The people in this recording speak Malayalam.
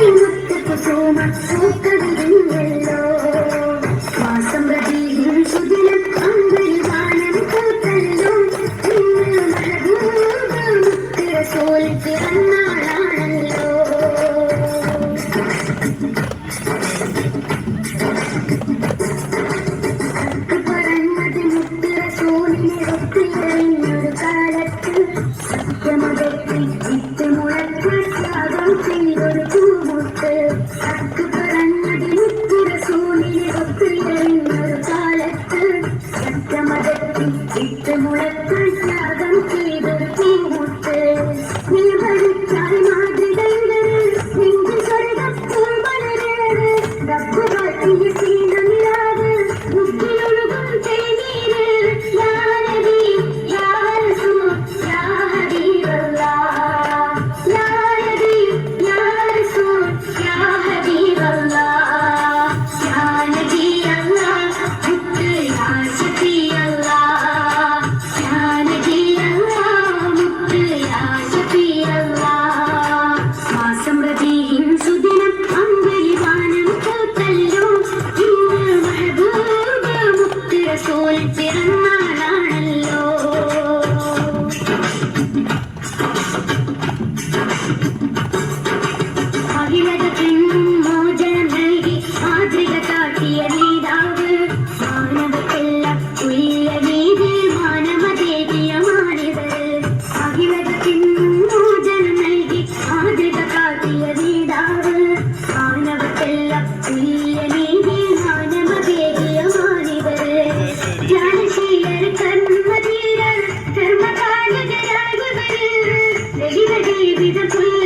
you looking for so? ചാലത്ത് സത്യമതത്തിൽ ചിത്തമുളത്തിൽ ത്യാഗം ചെയ്തു. இதழ் இதழ்